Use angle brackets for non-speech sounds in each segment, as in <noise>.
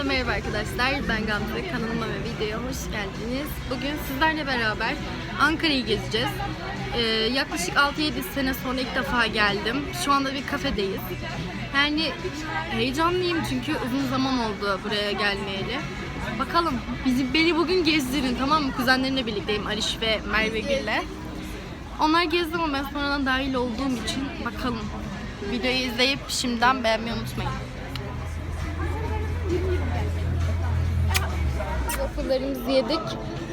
Herkese merhaba arkadaşlar. Ben Gamze. Kanalıma ve videoya hoş geldiniz. Bugün sizlerle beraber Ankara'yı gezeceğiz. Ee, yaklaşık 6-7 sene sonra ilk defa geldim. Şu anda bir kafedeyiz. Yani heyecanlıyım çünkü uzun zaman oldu buraya gelmeyeli. Bakalım bizi beni bugün gezdirin tamam mı? Kuzenlerimle birlikteyim Aliş ve Merve Gül'le. Onlar gezdi ama ben sonradan dahil olduğum için bakalım. Videoyu izleyip şimdiden beğenmeyi unutmayın. Waffle'larımızı yedik.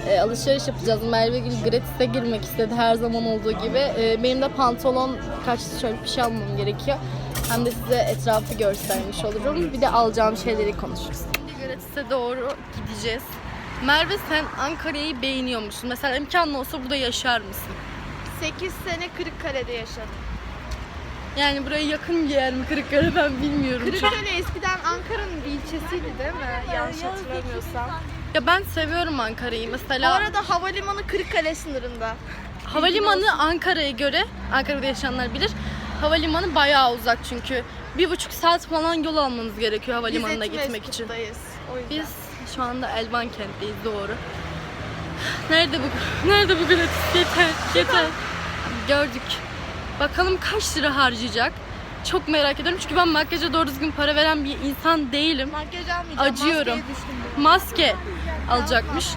E, alışveriş yapacağız. Merve Gül gratis'e girmek istedi her zaman olduğu gibi. E, benim de pantolon kaç şöyle bir şey almam gerekiyor. Hem de size etrafı göstermiş olurum. Bir de alacağım şeyleri konuşuruz. Şimdi gratis'e doğru gideceğiz. Merve sen Ankara'yı beğeniyor musun? Mesela imkanlı olsa burada yaşar mısın? 8 sene Kırıkkale'de yaşadım. Yani buraya yakın bir yer mi Kırıkkale ben bilmiyorum. Kırıkkale eskiden Ankara'nın bir ilçesiydi değil mi? Yanlış hatırlamıyorsam. Ya ben seviyorum Ankara'yı. Bu Mesela arada havalimanı Kırıkkale sınırında. havalimanı Ankara'ya göre, Ankara'da yaşayanlar bilir. Havalimanı bayağı uzak çünkü. Bir buçuk saat falan yol almanız gerekiyor havalimanına Biz gitmek için. Etimesgut'tayız. O yüzden. Biz şu anda Elvan kentteyiz doğru. Nerede bu? Nerede bu gratis? Yeter, yeter. Gördük. Bakalım kaç lira harcayacak? Çok merak ediyorum çünkü ben makyaja doğru düzgün para veren bir insan değilim. Makyaj almayacağım. Acıyorum. Maske alacakmış.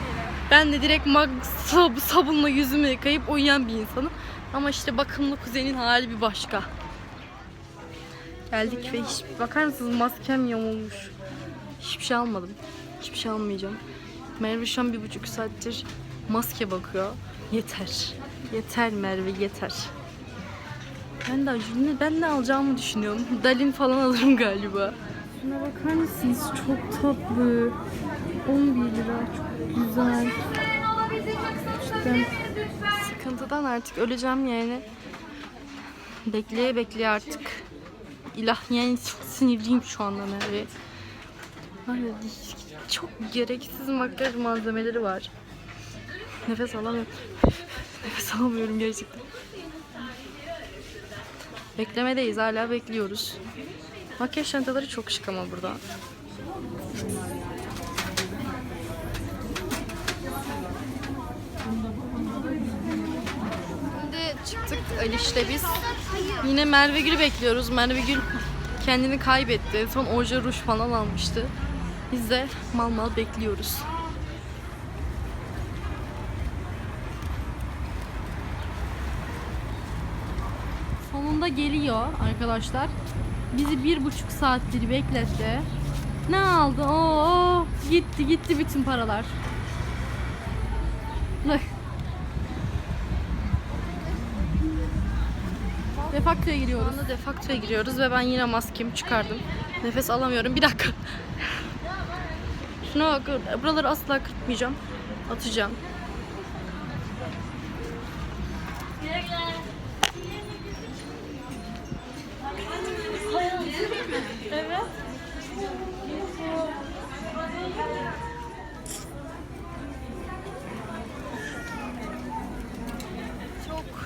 Ben de direkt mag sab- sabunla yüzümü yıkayıp uyuyan bir insanım. Ama işte bakımlı kuzenin hali bir başka. Geldik ve hiç bakar mısınız maskem yamulmuş. Hiçbir şey almadım. Hiçbir şey almayacağım. Merve şu an bir buçuk saattir maske bakıyor. Yeter. Yeter Merve yeter. Ben de ne ben ne alacağımı düşünüyorum. Dalin falan <laughs> alırım galiba. Şuna bakar mısınız? Çok tatlı. 11 lira. Çok güzel. Cidden sıkıntıdan artık öleceğim yani. Bekleye bekleye artık. İlah yani çok sinirliyim şu anda Merve. Ya, Çok gereksiz makyaj malzemeleri var. Nefes alamıyorum. <laughs> Nefes alamıyorum gerçekten. Beklemedeyiz hala bekliyoruz. Makyaj çantaları çok şık ama burada. Şimdi çıktık Aliş'le biz. Yine Merve Gül'ü bekliyoruz. Merve Gül kendini kaybetti. Son oje ruj falan almıştı. Biz de mal mal bekliyoruz. Sonunda geliyor arkadaşlar. Bizi bir buçuk saattir bekletti. Ne aldı? Oo, gitti gitti bütün paralar. Bak. Defaktoya giriyoruz. Anda defaktoya giriyoruz ve ben yine maskemi çıkardım. Nefes alamıyorum. Bir dakika. <laughs> Şuna bak. Buraları asla kırpmayacağım. Atacağım.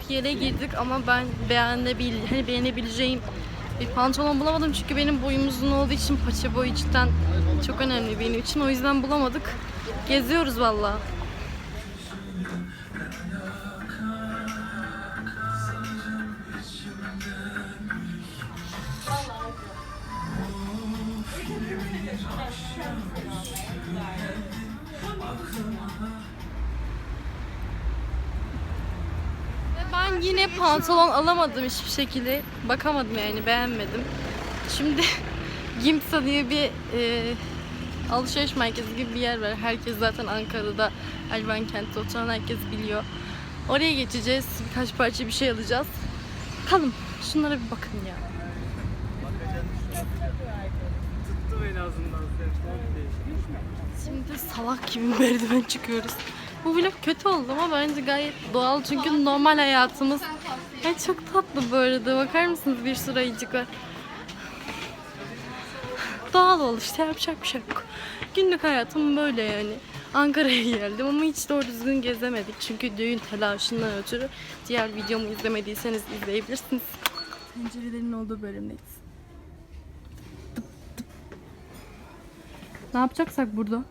Yere girdik ama ben beğenebil hani beğenebileceğim bir pantolon bulamadım çünkü benim boyum uzun olduğu için paça boyu cidden çok önemli benim için. O yüzden bulamadık. Geziyoruz valla. Ve Ben yine pantolon alamadım hiçbir şekilde. Bakamadım yani beğenmedim. Şimdi <laughs> Gimsa diye bir e, alışveriş merkezi gibi bir yer var. Herkes zaten Ankara'da Elvan kentte oturan herkes biliyor. Oraya geçeceğiz. Birkaç parça bir şey alacağız. Bakalım. Şunlara bir bakın ya. Tuttu beni ağzından sen. Şimdi salak gibi merdiven çıkıyoruz. Bu vlog kötü oldu ama bence gayet doğal çünkü normal hayatımız. Ay çok tatlı bu arada. Bakar mısınız bir sürü ayıcık var. Doğal ol işte yapacak bir şey yok. Günlük hayatım böyle yani. Ankara'ya geldim ama hiç doğru düzgün gezemedik. Çünkü düğün telaşından ötürü diğer videomu izlemediyseniz izleyebilirsiniz. Tencerelerin olduğu bölümdeyiz. Ne yapacaksak burada?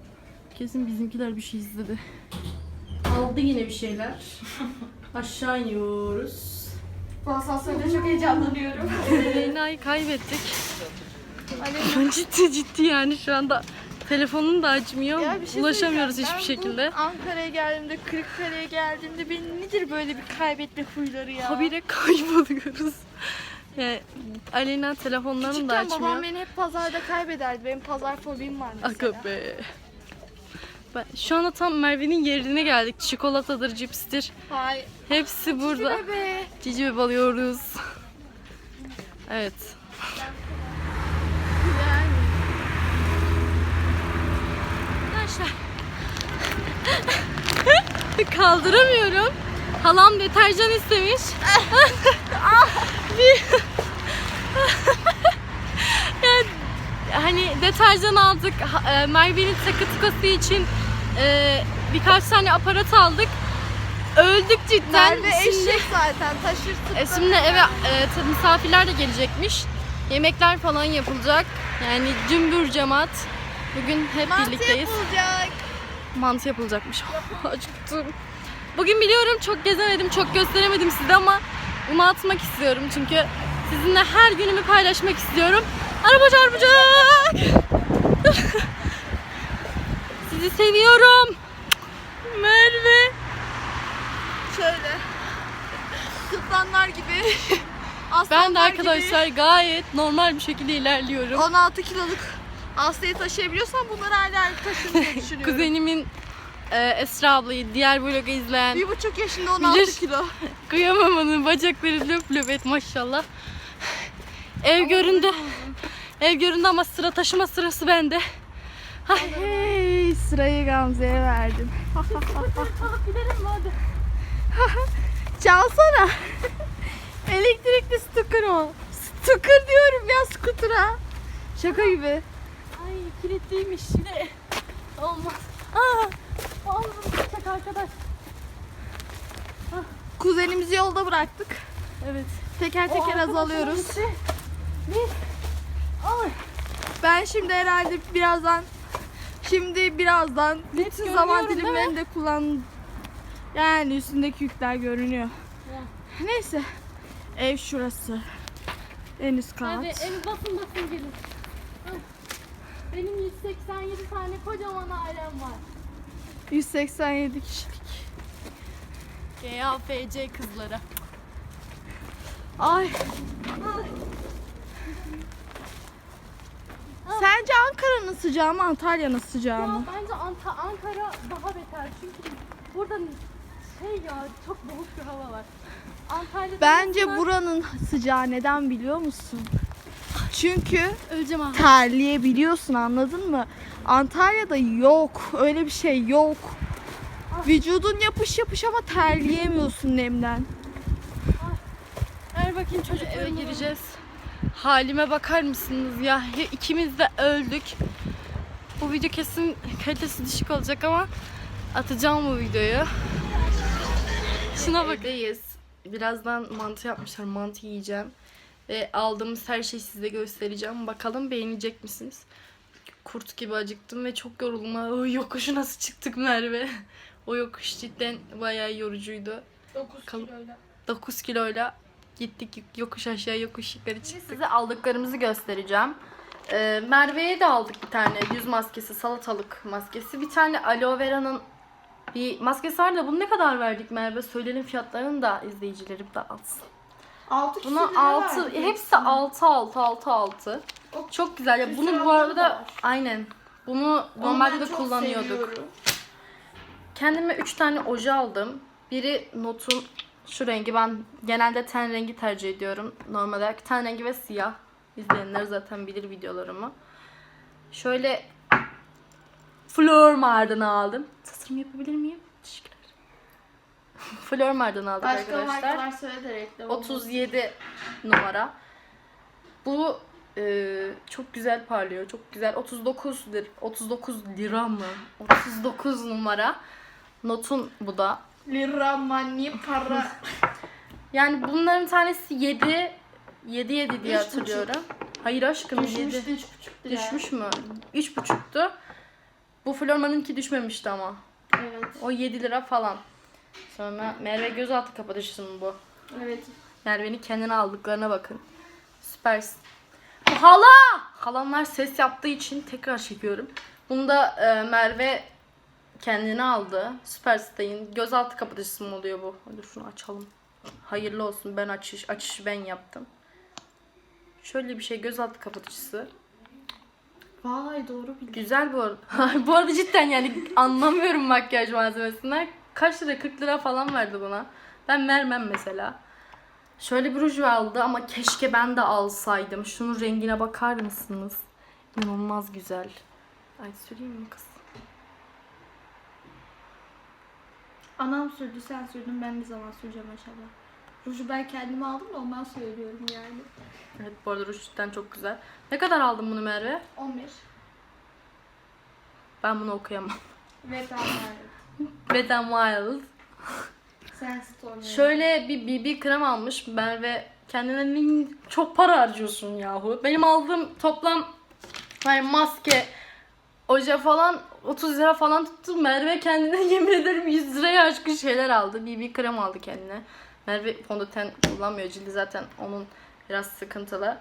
Kesin bizimkiler bir şey izledi. Aldı yine bir şeyler. <laughs> Aşağı iniyoruz. Bu asansörde çok heyecanlanıyorum. <laughs> Leyna'yı kaybettik. ciddi ciddi yani şu anda telefonunu da açmıyor. Ya bir şey Ulaşamıyoruz söyleyeceğim. hiçbir Ben şekilde. Bu Ankara'ya geldiğimde, Kırıkkale'ye geldiğimde benim nedir böyle bir kaybetme huyları ya? Habire kayboluyoruz. Yani Aleyna telefonlarını da Küçükken açmıyor. babam beni hep pazarda kaybederdi. Benim pazar fobim var mesela. Aga be. Ben, şu anda tam Merve'nin yerine geldik. Çikolatadır, cipstir. Hayır. Hepsi burada. Bebe. Cici bebe alıyoruz. Evet. Yani. Arkadaşlar. <laughs> Kaldıramıyorum. Halam deterjan istemiş. <laughs> Bir... <laughs> yani, hani deterjan aldık. E, Merve'nin takı için e, birkaç tane aparat aldık. Öldük cidden. Merve Şimdi- eşek zaten taşırsın. e şimdi eve e, misafirler de gelecekmiş. Yemekler falan yapılacak. Yani cümbür cemaat. Bugün hep Mantı birlikteyiz. yapılacak. Mantı yapılacakmış. <laughs> Acıktım. Bugün biliyorum çok gezemedim, çok gösteremedim size ama bunu atmak istiyorum çünkü sizinle her günümü paylaşmak istiyorum. Araba çarpacak. <laughs> Sizi seviyorum. Merve. Şöyle. Kıplanlar gibi. <laughs> Ben Aslanlar de arkadaşlar gayet normal bir şekilde ilerliyorum. Gibi 16 kiloluk Asya'yı taşıyabiliyorsan bunları hala diye <laughs> düşünüyorum. Kuzenimin e, Esra ablayı diğer vlogu izleyen Bir buçuk yaşında 16 Bilir. kilo. <laughs> kıyamam onun bacakları löp löp et maşallah. Ev göründü. Ev göründü ama sıra taşıma sırası bende. Ay. Sırayı Gamze'ye verdim. Gidelim mi hadi? Çalsana. <laughs> Elektrikli scooter o. Scooter diyorum ya scooter'a. Şaka gibi. Ay kilitliymiş yine. Olmaz. Aa, ağzım tutacak arkadaş. Kuzenimizi yolda bıraktık. Evet. Teker teker azalıyoruz. Bir. Ay. Ben şimdi herhalde birazdan şimdi birazdan bütün zaman görünüyorum, değil dilimlerini de kullan yani üstündeki yükler görünüyor. Neyse. Ev şurası. En üst kat. Hadi en basın basın gelin. Ay. Benim 187 tane kocaman ailem var. 187 kişilik. GAFC kızlara. Ay. Sence Ankara'nın sıcağı mı Antalya'nın sıcağı Ya mı? bence Anta- Ankara daha beter çünkü burada şey ya çok boğuk bir hava var. Antalya'da Bence mesela- buranın sıcağı neden biliyor musun? Çünkü öleceğim ha. terleyebiliyorsun anladın mı? Antalya'da yok. Öyle bir şey yok. Vücudun yapış yapış ama terleyemiyorsun nemden. Ver bakayım çocuk eve gireceğiz. Halime bakar mısınız ya? İkimiz de öldük. Bu video kesin kalitesi düşük olacak ama atacağım bu videoyu. Şuna bak. Evdeyiz. Birazdan mantı yapmışlar. Mantı yiyeceğim. Ve aldığımız her şeyi size göstereceğim. Bakalım beğenecek misiniz? Kurt gibi acıktım ve çok yoruldum. O yokuşu nasıl çıktık Merve? <laughs> O yokuş cidden bayağı yorucuydu. 9 Kalıp- 9 kiloyla gittik yokuş aşağı yokuş yukarı çıktık. Size aldıklarımızı göstereceğim. Ee, Merve'ye de aldık bir tane yüz maskesi, salatalık maskesi. Bir tane aloe vera'nın bir maskesi var da bunu ne kadar verdik Merve? Söyleyelim fiyatlarını da izleyicilerim de alsın. 6 Buna 6, hepsi 6 6 6 6. Çok güzel. Ya bunu bu arada aynen. Bunu normalde de kullanıyorduk. Kendime 3 tane oje aldım. Biri notun şu rengi. Ben genelde ten rengi tercih ediyorum. Normal olarak ten rengi ve siyah. İzleyenler zaten bilir videolarımı. Şöyle Flor Mardan'ı aldım. Tasarım yapabilir miyim? Teşekkürler. <laughs> Flor Mardan'ı aldık Başka arkadaşlar. markalar söyle de reklam. 37 numara. Bu e, çok güzel parlıyor. Çok güzel. 39 lir 39 lira mı? 39 numara. Notun bu da. Lira money para. Yani bunların tanesi 7 7 7 diye Üç hatırlıyorum. Hayır aşkım 7. Düşmüştü 3,5 lira. Düşmüş mü? 3,5'tu. Bu Florman'ınki düşmemişti ama. Evet. O 7 lira falan. Sonra Merve gözaltı kapatıcısı mı bu? Evet. Merve'nin kendine aldıklarına bakın. Süpersin. Bu hala! Halamlar ses yaptığı için tekrar çekiyorum. Bunu da e, Merve kendine aldı. Süperstay'ın gözaltı kapatıcısı mı oluyor bu? Hadi şunu açalım. Hayırlı olsun. Ben açış açışı ben yaptım. Şöyle bir şey gözaltı kapatıcısı. Vay doğru bildin. Güzel bu arada. <laughs> bu arada cidden yani anlamıyorum makyaj malzemesinden. Kaç lira? 40 lira falan verdi buna. Ben vermem mesela. Şöyle bir ruj aldı ama keşke ben de alsaydım. Şunun rengine bakar mısınız? İnanılmaz güzel. Ay süreyim mi kız? Anam sürdü sen sürdün ben bir zaman süreceğim inşallah. Ruju ben kendime aldım da ondan söylüyorum yani. Evet bu arada ruj cidden çok güzel. Ne kadar aldın bunu Merve? 11. Ben bunu okuyamam. <laughs> Ve ben varım. Wet n Wild. Sen Storm. Şöyle bir BB krem almış Merve. Kendine çok para harcıyorsun yahu. Benim aldığım toplam hani maske, oje falan 30 lira falan tuttu. Merve kendine <laughs> yemin ederim 100 liraya aşkın şeyler aldı. BB krem aldı kendine. Merve fondöten kullanmıyor. Cildi zaten onun biraz sıkıntılı.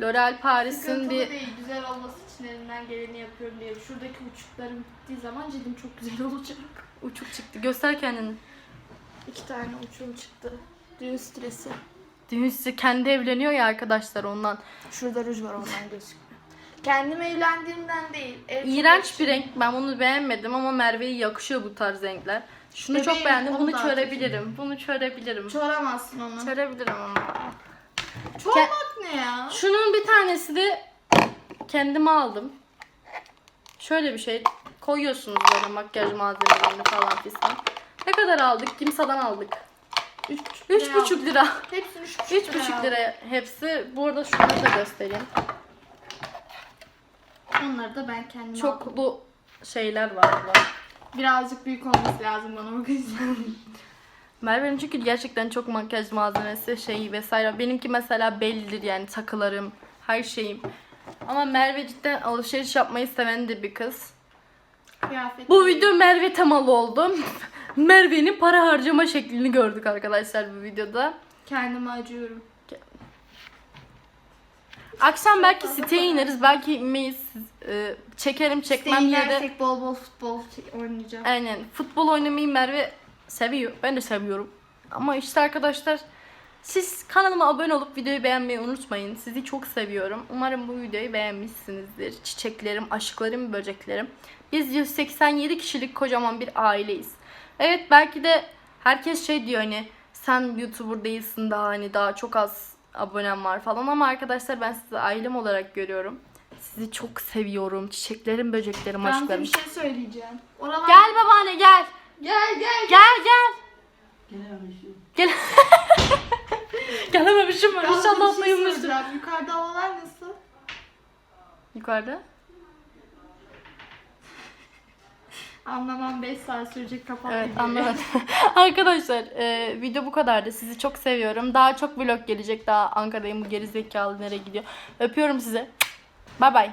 L'Oreal Paris'in Sıkıntılı bir değil, güzel olması için elimden geleni yapıyorum diye. Şuradaki uçuklarım bittiği zaman cildim çok güzel <laughs> olacak. uçuk çıktı. Göster kendini. İki tane uçum çıktı. Düğün stresi. Düğünse kendi evleniyor ya arkadaşlar ondan. Şurada ruj var ondan gözükmüyor. Kendim evlendiğimden değil. ev İğrenç bir renk. Ben bunu beğenmedim ama Merve'ye yakışıyor bu tarz renkler. Şunu Bebeğim, çok beğendim. onu Bunu çörebilirim. Bunu çörebilirim. Çoramazsın onu. Çörebilirim ama. Çormak ne ya? Şunun bir tanesi de kendime aldım. Şöyle bir şey koyuyorsunuz böyle makyaj malzemelerini falan fistan. Ne kadar aldık? Kimsa'dan aldık. Üç, Üç buçuk lira. Hepsini üç buçuk, Üç buçuk lira hepsi. Bu arada şunları da göstereyim. Onları da ben kendim aldım. Çoklu şeyler var burada. Birazcık büyük olması lazım bana yüzden. <laughs> Merve'nin çünkü gerçekten çok makyaj malzemesi şeyi vesaire. Benimki mesela bellidir yani takılarım, her şeyim. Ama Merve cidden alışveriş yapmayı seven de bir kız. Kıyafet. Bu video Merve temalı oldu. <laughs> Merve'nin para harcama şeklini gördük arkadaşlar bu videoda. Kendime acıyorum. Akşam belki siteye ineriz, belki inmeyiz. Ee, çekerim, çekmem diye de. yersek bol bol futbol oynayacağım. Aynen. Futbol oynamayı Merve seviyor. Ben de seviyorum. Ama işte arkadaşlar siz kanalıma abone olup videoyu beğenmeyi unutmayın. Sizi çok seviyorum. Umarım bu videoyu beğenmişsinizdir. Çiçeklerim, aşklarım, böceklerim. Biz 187 kişilik kocaman bir aileyiz. Evet belki de herkes şey diyor hani sen YouTuber değilsin daha hani daha çok az abonem var falan ama arkadaşlar ben sizi ailem olarak görüyorum. Sizi çok seviyorum. Çiçeklerim, böceklerim, Ben aşklarım. bir şey söyleyeceğim. Oralar... Gel babaanne gel. Gel gel. Gel gel. Gel. Gelememişim <laughs> ben. Yalnız İnşallah bir şey duyulmuştur. Yukarıda havalar nasıl? Yukarıda. Anlamam 5 saat sürecek kapat Evet videoyu. <laughs> Arkadaşlar e, video bu kadardı. Sizi çok seviyorum. Daha çok vlog gelecek. Daha Ankara'dayım. Bu geri zekalı nereye gidiyor. Öpüyorum sizi. Bay bay.